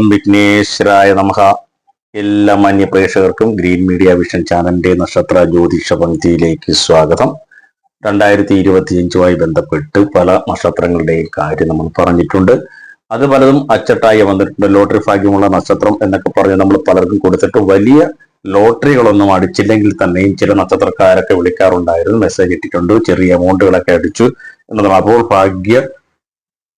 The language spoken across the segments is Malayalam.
ഓം വിഘ്നേശ്വരായ നമഹ എല്ലാ മാന്യ പ്രേക്ഷകർക്കും ഗ്രീൻ മീഡിയ വിഷൻ ചാനലിന്റെ നക്ഷത്ര ജ്യോതിഷ പങ്ക്തിയിലേക്ക് സ്വാഗതം. രണ്ടായിരത്തി ഇരുപത്തിയഞ്ചുമായി ബന്ധപ്പെട്ട് പല നക്ഷത്രങ്ങളുടെയും കാര്യം നമ്മൾ പറഞ്ഞിട്ടുണ്ട്. അത് പലതും അച്ചട്ടായി വന്നിട്ടുണ്ട്. ലോട്ടറി ഭാഗ്യമുള്ള നക്ഷത്രം എന്നൊക്കെ പറഞ്ഞ് നമ്മൾ പലർക്കും കൊടുത്തിട്ട് വലിയ ലോട്ടറികളൊന്നും അടിച്ചില്ലെങ്കിൽ തന്നെയും ചില നക്ഷത്രക്കാരൊക്കെ വിളിക്കാറുണ്ടായിരുന്നു. മെസ്സേജ് ഇട്ടിട്ടുണ്ട്. ചെറിയ എമൗണ്ടുകളൊക്കെ അടിച്ചു. എന്നതാണ് അപ്പോൾ ഭാഗ്യ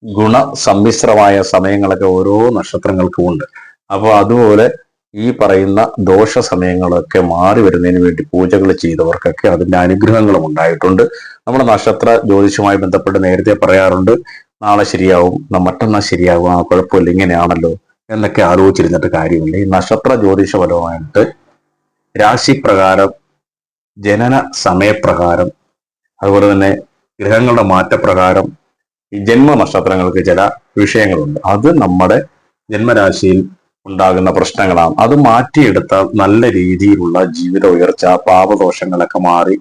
ഗുണ സമ്മിശ്രമായ സമയങ്ങളൊക്കെ ഓരോ നക്ഷത്രങ്ങൾക്കും ഉണ്ട്. അപ്പോൾ അതുപോലെ ഈ പറയുന്ന ദോഷ സമയങ്ങളൊക്കെ മാറി വരുന്നതിന് വേണ്ടി പൂജകൾ ചെയ്തവർക്കൊക്കെ അതിന്റെ അനുഗ്രഹങ്ങളും ഉണ്ടായിട്ടുണ്ട്. നമ്മുടെ നക്ഷത്ര ജ്യോതിഷുമായി ബന്ധപ്പെട്ട് നേരത്തെ പറയാറുണ്ട് നാളെ ശരിയാവും മറ്റന്നാൾ ശരിയാവും ആ കുഴപ്പമില്ല ഇങ്ങനെയാണല്ലോ എന്നൊക്കെ ആലോചിച്ചിരുന്നിട്ട് കാര്യമില്ല. ഈ നക്ഷത്ര ജ്യോതിഷപരമായിട്ട് രാശിപ്രകാരം ജനന സമയപ്രകാരം അതുപോലെ തന്നെ ഗ്രഹങ്ങളുടെ മാറ്റപ്രകാരം ഈ ജന്മ നക്ഷത്രങ്ങൾക്ക് ചില വിഷയങ്ങളുണ്ട്. അത് നമ്മുടെ ജന്മരാശിയിൽ ഉണ്ടാകുന്ന പ്രശ്നങ്ങളാണ്. അത് മാറ്റിയെടുത്താൽ നല്ല രീതിയിലുള്ള ജീവിത ഉയർച്ച പാപദോഷങ്ങളൊക്കെ മാറി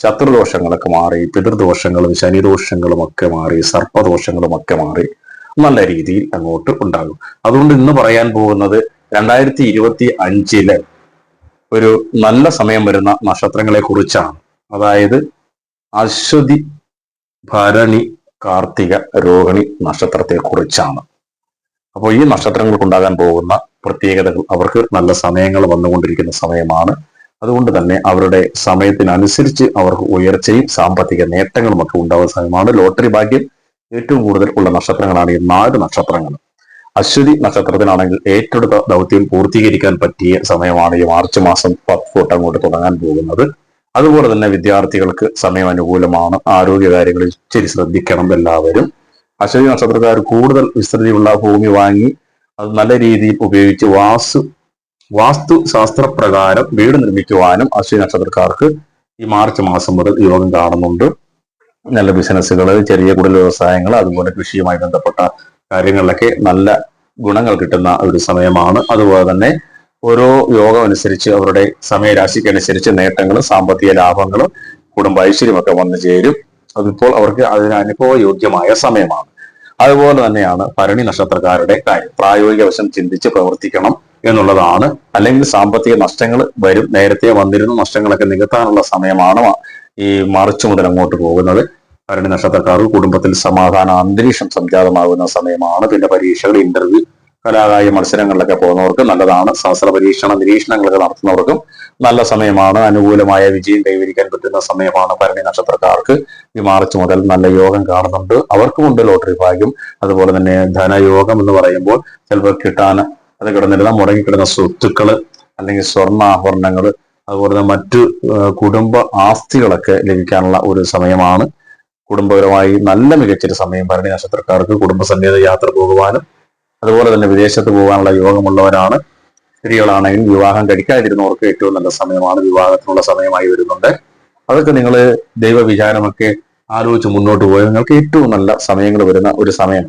ശത്രുദോഷങ്ങളൊക്കെ മാറി പിതൃദോഷങ്ങളും ശനിദോഷങ്ങളും ഒക്കെ മാറി സർപ്പദോഷങ്ങളും ഒക്കെ മാറി നല്ല രീതിയിൽ അങ്ങോട്ട് ഉണ്ടാകും. അതുകൊണ്ട് ഇന്ന് പറയാൻ പോകുന്നത് രണ്ടായിരത്തി ഇരുപത്തി അഞ്ചിലെ ഒരു നല്ല സമയം വരുന്ന നക്ഷത്രങ്ങളെ കുറിച്ചാണ് അതായത് അശ്വതി ഭരണി കാർത്തിക രോഹിണി നക്ഷത്രത്തെ കുറിച്ചാണ് അപ്പോൾ ഈ നക്ഷത്രങ്ങൾക്കുണ്ടാകാൻ പോകുന്ന പ്രത്യേകതകൾ അവർക്ക് നല്ല സമയങ്ങൾ വന്നുകൊണ്ടിരിക്കുന്ന സമയമാണ്. അതുകൊണ്ട് തന്നെ അവരുടെ സമയത്തിനനുസരിച്ച് അവർക്ക് ഉയർച്ചയും സാമ്പത്തിക നേട്ടങ്ങളും ഒക്കെ ഉണ്ടാകുന്ന സമയമാണ് ലോട്ടറി ഭാഗ്യം ഏറ്റവും കൂടുതൽ ഉള്ള നക്ഷത്രങ്ങളാണ് ഈ നാല് നക്ഷത്രങ്ങൾ. അശ്വതി നക്ഷത്രത്തിനാണെങ്കിൽ ഏറ്റെടുത്ത ദൗത്യം പൂർത്തീകരിക്കാൻ പറ്റിയ സമയമാണ് ഈ മാർച്ച് മാസം പത്ത് തൊട്ട് അങ്ങോട്ട് തുടങ്ങാൻ പോകുന്നത്. അതുപോലെ തന്നെ വിദ്യാർത്ഥികൾക്ക് സമയം അനുകൂലമാണ്. ആരോഗ്യ കാര്യങ്ങളിൽ ഇച്ചിരി ശ്രദ്ധിക്കണം എല്ലാവരും. അശ്വതി നക്ഷത്രക്കാർ കൂടുതൽ വിസ്തൃതിയുള്ള ഭൂമി വാങ്ങി അത് നല്ല രീതിയിൽ ഉപയോഗിച്ച് വാസ്തു വാസ്തു ശാസ്ത്രപ്രകാരം വീട് നിർമ്മിക്കുവാനും അശ്വതി നക്ഷത്രക്കാർക്ക് ഈ മാർച്ച് മാസം മുതൽ യോഗം കാണുന്നുണ്ട്. നല്ല ബിസിനസ്സുകൾ ചെറിയ കുടൽ വ്യവസായങ്ങൾ അതുപോലെ കൃഷിയുമായി ബന്ധപ്പെട്ട കാര്യങ്ങളിലൊക്കെ നല്ല ഗുണങ്ങൾ കിട്ടുന്ന ഒരു സമയമാണ്. അതുപോലെ തന്നെ ഓരോ യോഗം അനുസരിച്ച് അവരുടെ സമയരാശിക്കനുസരിച്ച് നേട്ടങ്ങളും സാമ്പത്തിക ലാഭങ്ങളും കുടുംബ ഐശ്വര്യമൊക്കെ വന്നു ചേരും. അതിപ്പോൾ അവർക്ക് അതിന് അനുഭവയോഗ്യമായ സമയമാണ്. അതുപോലെ തന്നെയാണ് ഭരണി നക്ഷത്രക്കാരുടെ കാര്യം. പ്രായോഗിക വശം ചിന്തിച്ച് പ്രവർത്തിക്കണം എന്നുള്ളതാണ്. അല്ലെങ്കിൽ സാമ്പത്തിക നഷ്ടങ്ങൾ വരും. നേരത്തെ വന്നിരുന്ന നഷ്ടങ്ങളൊക്കെ നികത്താനുള്ള സമയമാണ് ഈ മാർച്ച് മുതൽ അങ്ങോട്ട് പോകുന്നത്. ഭരണി നക്ഷത്രക്കാർക്ക് കുടുംബത്തിൽ സമാധാന അന്തരീക്ഷം സംജാതമാകുന്ന സമയമാണ്. പിന്നെ പരീക്ഷകൾ ഇന്റർവ്യൂ കലാകായ മത്സരങ്ങളിലൊക്കെ പോകുന്നവർക്ക് നല്ലതാണ്. ശാസ്ത്ര പരീക്ഷണ നിരീക്ഷണങ്ങളൊക്കെ നടത്തുന്നവർക്കും നല്ല സമയമാണ്. അനുകൂലമായ വിജയം കൈവരിക്കാൻ പറ്റുന്ന സമയമാണ് ഭരണി നക്ഷത്രക്കാർക്ക്. ഈ മാർച്ച് മുതൽ നല്ല യോഗം കാണുന്നുണ്ട്. അവർക്കുമുണ്ട് ലോട്ടറി ഭാഗ്യം അതുപോലെ തന്നെ ധനയോഗം എന്ന് പറയുമ്പോൾ ചിലപ്പോൾ കിട്ടാൻ അത് കിടന്നിരുന്ന മുടങ്ങിക്കിടുന്ന സ്വത്തുക്കൾ അല്ലെങ്കിൽ സ്വർണ ആഭരണങ്ങൾ അതുപോലെ തന്നെ മറ്റു കുടുംബ ആസ്തികളൊക്കെ ലഭിക്കാനുള്ള ഒരു സമയമാണ്. കുടുംബപരമായി നല്ല മികച്ചൊരു സമയം ഭരണി നക്ഷത്രക്കാർക്ക് കുടുംബസമേത യാത്ര പോകുവാനും അതുപോലെ തന്നെ വിദേശത്ത് പോകാനുള്ള യോഗമുള്ളവരാണ്. സ്ത്രീകളാണെങ്കിൽ വിവാഹം കഴിക്കാതിരുന്നവർക്ക് ഏറ്റവും നല്ല സമയമാണ്. വിവാഹത്തിനുള്ള സമയമായി വരുന്നുണ്ട്. അതൊക്കെ നിങ്ങൾ ദൈവവിചാരമൊക്കെ ആലോചിച്ച് മുന്നോട്ട് പോയാൽ നിങ്ങൾക്ക് ഏറ്റവും നല്ല സമയങ്ങൾ വരുന്ന ഒരു സമയം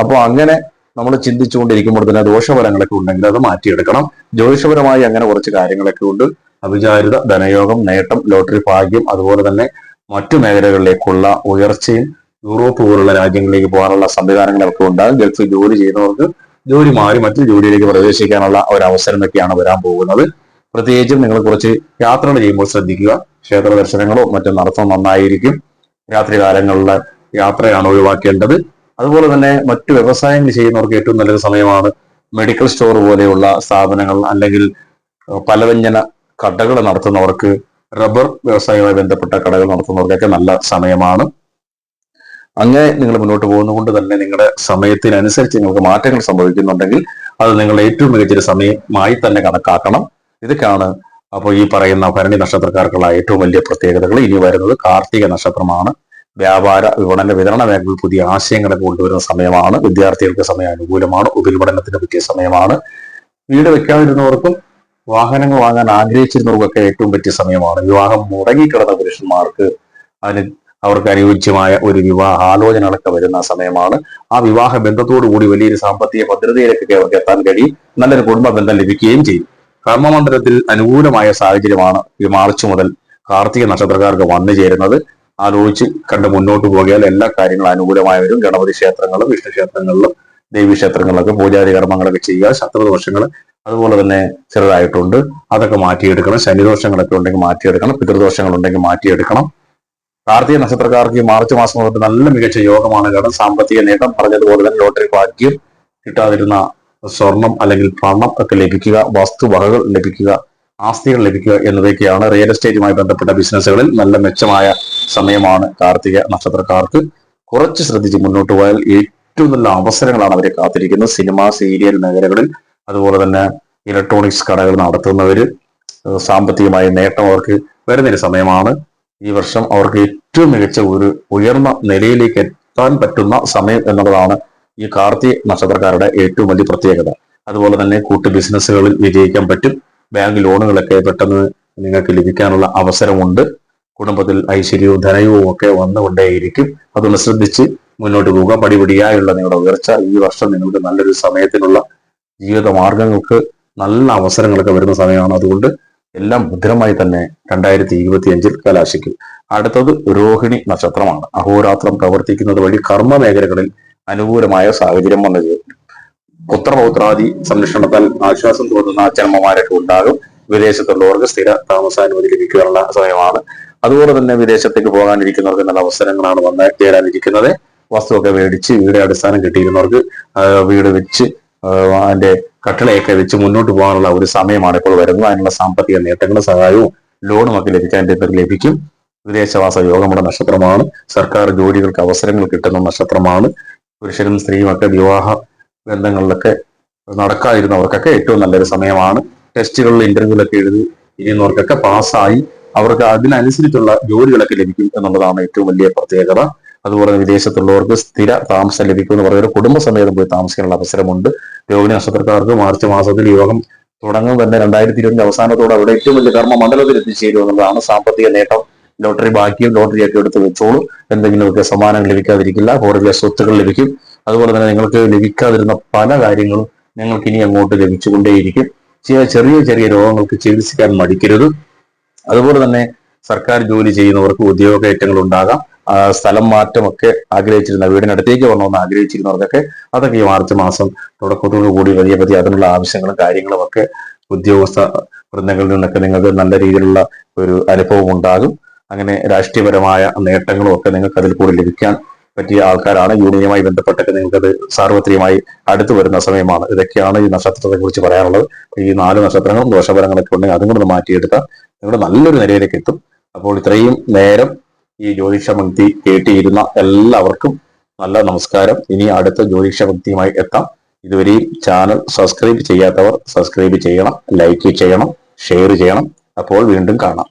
അപ്പോൾ അങ്ങനെ നമ്മൾ ചിന്തിച്ചുകൊണ്ടിരിക്കുമ്പോൾ തന്നെ ദോഷഫലങ്ങളൊക്കെ ഉണ്ടെങ്കിൽ അത് മാറ്റിയെടുക്കണം. ജ്യോതിഷപരമായി അങ്ങനെ കുറച്ച് കാര്യങ്ങളൊക്കെ ഉണ്ട്. അവിചാരിത ധനയോഗം നേട്ടം ലോട്ടറി ഭാഗ്യം അതുപോലെ തന്നെ മറ്റു മേഖലകളിലേക്കുള്ള ഉയർച്ചയും യൂറോപ്പ് പോലുള്ള രാജ്യങ്ങളിലേക്ക് പോകാനുള്ള സംവിധാനങ്ങളൊക്കെ ഉണ്ടാകും. ഗൾഫിൽ ജോലി ചെയ്യുന്നവർക്ക് ജോലി മാറി മറ്റു ജോലിയിലേക്ക് പ്രവേശിക്കാനുള്ള ഒരു അവസരമൊക്കെയാണ് വരാൻ പോകുന്നത്. പ്രത്യേകിച്ചും നിങ്ങൾ കുറച്ച് യാത്രകൾ ചെയ്യുമ്പോൾ ശ്രദ്ധിക്കുക. ക്ഷേത്ര ദർശനങ്ങളോ മറ്റും നടത്തുന്നത് നന്നായിരിക്കും. രാത്രി കാലങ്ങളിലെ യാത്രയാണ് ഒഴിവാക്കേണ്ടത്. അതുപോലെ തന്നെ മറ്റു വ്യവസായങ്ങൾ ചെയ്യുന്നവർക്ക് ഏറ്റവും നല്ലൊരു സമയമാണ് മെഡിക്കൽ സ്റ്റോർ പോലെയുള്ള സ്ഥാപനങ്ങൾ അല്ലെങ്കിൽ പലവ്യഞ്ജന കടകൾ നടത്തുന്നവർക്ക് റബ്ബർ വ്യവസായവുമായി ബന്ധപ്പെട്ട കടകൾ നടത്തുന്നവർക്കൊക്കെ നല്ല സമയമാണ്. അങ്ങനെ നിങ്ങൾ മുന്നോട്ട് പോകുന്നതുകൊണ്ട് തന്നെ നിങ്ങളുടെ സമയത്തിനനുസരിച്ച് നിങ്ങൾക്ക് മാറ്റങ്ങൾ സംഭവിക്കുന്നുണ്ടെങ്കിൽ അത് നിങ്ങൾ ഏറ്റവും മികച്ചൊരു സമയമായി തന്നെ കണക്കാക്കണം. ഇതൊക്കെയാണ് അപ്പോൾ ഈ പറയുന്ന ഭരണി നക്ഷത്രക്കാർക്കുള്ള ഏറ്റവും വലിയ പ്രത്യേകതകൾ. ഇനി വരുന്നത് കാർത്തിക നക്ഷത്രമാണ്. വ്യാപാര വിപണന വിതരണ മേഖലയിൽ പുതിയ ആശയങ്ങളെ കൊണ്ടുവരുന്ന സമയമാണ്. വിദ്യാർത്ഥികൾക്ക് സമയം അനുകൂലമാണ്. ഉപരിപഠനത്തിന് പറ്റിയ സമയമാണ്. വീട് വെക്കാതിരുന്നവർക്കും വാഹനങ്ങൾ വാങ്ങാൻ ആഗ്രഹിച്ചിരുന്നവർക്കൊക്കെ ഏറ്റവും പറ്റിയ സമയമാണ്. വിവാഹം മുടങ്ങിക്കിടന്ന പുരുഷന്മാർക്ക് അതിന് അവർക്ക് അനുയോജ്യമായ ഒരു വിവാഹ ആലോചനകളൊക്കെ വരുന്ന സമയമാണ്. ആ വിവാഹ ബന്ധത്തോടു കൂടി വലിയൊരു സാമ്പത്തിക ഭദ്രതയിലേക്കൊക്കെ അവർക്ക് എത്താൻ കഴിയും. നല്ലൊരു കുടുംബ ബന്ധം ലഭിക്കുകയും ചെയ്യും. കർമ്മമണ്ഡലത്തിൽ അനുകൂലമായ സാഹചര്യമാണ് ഈ മാർച്ച് മുതൽ കാർത്തിക നക്ഷത്രക്കാർക്ക് വന്നു ചേരുന്നത്. ആലോചിച്ച് കണ്ട് മുന്നോട്ട് പോകിയാൽ എല്ലാ കാര്യങ്ങളും അനുകൂലമായി വരും. ഗണപതി ക്ഷേത്രങ്ങളും വിഷ്ണു ക്ഷേത്രങ്ങളിലും ദേവീക്ഷേത്രങ്ങളിലൊക്കെ പൂജാതി കർമ്മങ്ങളൊക്കെ ചെയ്യുക. ശത്രുദോഷങ്ങൾ അതുപോലെ തന്നെ ചെറുതായിട്ടുണ്ട്. അതൊക്കെ മാറ്റിയെടുക്കണം. ശനിദോഷങ്ങളൊക്കെ ഉണ്ടെങ്കിൽ മാറ്റിയെടുക്കണം. പിതൃദോഷങ്ങൾ ഉണ്ടെങ്കിൽ മാറ്റിയെടുക്കണം. കാർത്തിക നക്ഷത്രക്കാർക്ക് ഈ മാർച്ച് മാസം തൊട്ട് നല്ല മികച്ച യോഗമാണ്. കാരണം സാമ്പത്തിക നേട്ടം പറഞ്ഞതുപോലെ തന്നെ ലോട്ടറി ഭാഗ്യം കിട്ടാതിരുന്ന സ്വർണം അല്ലെങ്കിൽ പണം ഒക്കെ ലഭിക്കുക വസ്തുവകകൾ ലഭിക്കുക ആസ്തികൾ ലഭിക്കുക എന്നിവയൊക്കെയാണ് റിയൽ എസ്റ്റേറ്റുമായി ബന്ധപ്പെട്ട ബിസിനസ്സുകളിൽ നല്ല മെച്ചമായ സമയമാണ് കാർത്തിക നക്ഷത്രക്കാർക്ക്. കുറച്ച് ശ്രദ്ധിച്ച് മുന്നോട്ട് പോയാൽ ഏറ്റവും നല്ല അവസരങ്ങളാണ് അവരെ കാത്തിരിക്കുന്നത്. സിനിമ സീരിയൽ മേഖലകളിൽ അതുപോലെ തന്നെ ഇലക്ട്രോണിക്സ് കടകൾ നടത്തുന്നവര് ഏഹ് സാമ്പത്തികമായ നേട്ടം അവർക്ക് വരുന്നൊരു സമയമാണ്. ഈ വർഷം അവർക്ക് ഏറ്റവും മികച്ച ഒരു ഉയർന്ന നിലയിലേക്ക് എത്താൻ പറ്റുന്ന സമയം എന്നുള്ളതാണ് ഈ കാർത്തിക നക്ഷത്രക്കാരുടെ ഏറ്റവും വലിയ പ്രത്യേകത. അതുപോലെ തന്നെ കൂട്ടു ബിസിനസ്സുകളിൽ വിജയിക്കാൻ പറ്റും. ബാങ്ക് ലോണുകളൊക്കെ പെട്ടെന്ന് നിങ്ങൾക്ക് ലഭിക്കാനുള്ള അവസരമുണ്ട്. കുടുംബത്തിൽ ഐശ്വര്യവും ധനയവും ഒക്കെ വന്നുകൊണ്ടേയിരിക്കും. അതൊന്ന് ശ്രദ്ധിച്ച് മുന്നോട്ട് പോവുക പടിപടിയായുള്ള നിങ്ങളുടെ ഉയർച്ച ഈ വർഷം നിങ്ങളുടെ നല്ലൊരു സമയത്തിനുള്ള ജീവിത മാർഗങ്ങൾക്ക് നല്ല അവസരങ്ങളൊക്കെ വരുന്ന സമയമാണ്. അതുകൊണ്ട് എല്ലാം ഭദ്രമായി തന്നെ രണ്ടായിരത്തി ഇരുപത്തി അഞ്ചിൽ കലാശിക്കും. അടുത്തത് രോഹിണി നക്ഷത്രമാണ്. അഹോരാത്രം പ്രവർത്തിക്കുന്നത് വഴി കർമ്മ മേഖലകളിൽ അനുകൂലമായ സാഹചര്യം വന്നു ചേരും. പുത്രപൗത്രാദി സംരക്ഷണത്താൽ ആശ്വാസം തോന്നുന്ന അച്ഛനമ്മമാരൊക്കെ ഉണ്ടാകും. വിദേശത്തുള്ളവർക്ക് സ്ഥിര താമസാനുമതി ലഭിക്കാനുള്ള സമയമാണ്. അതുപോലെ തന്നെ വിദേശത്തേക്ക് പോകാനിരിക്കുന്നവർക്ക് നല്ല അവസരങ്ങളാണ് വന്ന് ചേരാനിരിക്കുന്നത് വസ്തുവൊക്കെ മേടിച്ച് വീട് അടിസ്ഥാനം കിട്ടിയിരുന്നവർക്ക് വീട് വെച്ച് അതിന്റെ കട്ടിളയൊക്കെ വെച്ച് മുന്നോട്ട് പോകാനുള്ള ഒരു സമയമാണ് ഇപ്പോൾ വരുന്നത്. അതിനുള്ള സാമ്പത്തിക നേട്ടങ്ങളും സഹായവും ലോണും ഒക്കെ ലഭിക്കാൻ പേര് ലഭിക്കും. വിദേശവാസ യോഗമുള്ള നക്ഷത്രമാണ്. സർക്കാർ ജോലികൾക്ക് അവസരങ്ങൾ കിട്ടുന്ന നക്ഷത്രമാണ്. പുരുഷനും സ്ത്രീയും ഒക്കെ വിവാഹ ബന്ധങ്ങളിലൊക്കെ നടക്കാതിരുന്നവർക്കൊക്കെ ഏറ്റവും നല്ലൊരു സമയമാണ്. ടെസ്റ്റുകളിൽ ഇന്റർവ്യൂലൊക്കെ എഴുതി ഇരിക്കുന്നവർക്കൊക്കെ പാസ്സായി. അവർക്ക് അതിനനുസരിച്ചുള്ള ജോലികളൊക്കെ ലഭിക്കും എന്നുള്ളതാണ് ഏറ്റവും വലിയ പ്രത്യേകത. അതുപോലെ വിദേശത്തുള്ളവർക്ക് സ്ഥിര താമസം ലഭിക്കും എന്ന് പറയുന്ന കുടുംബസമേതം പോയി താമസിക്കാനുള്ള അവസരമുണ്ട്. രോഹിണി നക്ഷത്രക്കാർക്ക് മാർച്ച് മാസത്തിൽ യോഗം തുടങ്ങും തന്നെ. രണ്ടായിരത്തി ഇരുപതിന്റെ അവസാനത്തോടെ അവിടെ ഏറ്റവും വലിയ കർമ്മ മണ്ഡലത്തിൽ എത്തിച്ചേരും എന്നുള്ളതാണ് സാമ്പത്തിക നേട്ടം. ലോട്ടറി ബാക്കിയും ലോട്ടറിയൊക്കെ എടുത്ത് വെച്ചോളൂ. എന്തെങ്കിലുമൊക്കെ സമ്മാനങ്ങൾ ലഭിക്കാതിരിക്കില്ല. കൂടുതൽ സ്വത്തുക്കൾ ലഭിക്കും. അതുപോലെ തന്നെ നിങ്ങൾക്ക് ലഭിക്കാതിരുന്ന പല കാര്യങ്ങളും നിങ്ങൾക്ക് ഇനി അങ്ങോട്ട് ലഭിച്ചുകൊണ്ടേയിരിക്കും. ചില ചെറിയ ചെറിയ രോഗങ്ങൾക്ക് ചികിത്സിക്കാൻ മടിക്കരുത്. അതുപോലെ തന്നെ സർക്കാർ ജോലി ചെയ്യുന്നവർക്ക് ഉദ്യോഗ ഉണ്ടാകാം. സ്ഥലം മാറ്റമൊക്കെ ആഗ്രഹിച്ചിരുന്ന വീടിനടുത്തേക്ക് വരണമെന്ന് ആഗ്രഹിച്ചിരുന്നവർക്കൊക്കെ അതൊക്കെ ഈ മാർച്ച് മാസം തുടക്കത്തോടു കൂടി വലിയ പതി അതിനുള്ള ആവശ്യങ്ങളും കാര്യങ്ങളും ഒക്കെ ഉദ്യോഗസ്ഥ വൃന്ദങ്ങളിൽ നിന്നൊക്കെ നിങ്ങൾക്ക് നല്ല രീതിയിലുള്ള ഒരു അനുഭവം ഉണ്ടാകും. അങ്ങനെ രാഷ്ട്രീയപരമായ നേട്ടങ്ങളും ഒക്കെ നിങ്ങൾക്ക് അതിൽ കൂടി ലഭിക്കാൻ പറ്റിയ ആൾക്കാരാണ്. യൂണിയനുമായി ബന്ധപ്പെട്ടൊക്കെ നിങ്ങൾക്കത് സാർവത്രികമായി അടുത്തു വരുന്ന സമയമാണ്. ഇതൊക്കെയാണ് ഈ നക്ഷത്രത്തെ കുറിച്ച് പറയാനുള്ളത്. ഈ നാല് നക്ഷത്രങ്ങളും ദോഷഫലങ്ങളൊക്കെ ഉണ്ടെങ്കിൽ അതും കൂടെ മാറ്റിയെടുത്താൽ നിങ്ങൾ നല്ലൊരു നിലയിലേക്ക് എത്തും. അപ്പോൾ ഇത്രയും നേരം ഈ ജ്യോതിഷഭക്തി കേട്ടിയിരുന്ന എല്ലാവർക്കും നല്ല നമസ്കാരം. ഇനി അടുത്ത ജ്യോതിഷഭക്തിയുമായി എത്താം. ഇതുവരെയും ചാനൽ സബ്സ്ക്രൈബ് ചെയ്യാത്തവർ സബ്സ്ക്രൈബ് ചെയ്യണം ലൈക്ക് ചെയ്യണം ഷെയർ ചെയ്യണം. അപ്പോൾ വീണ്ടും കാണാം.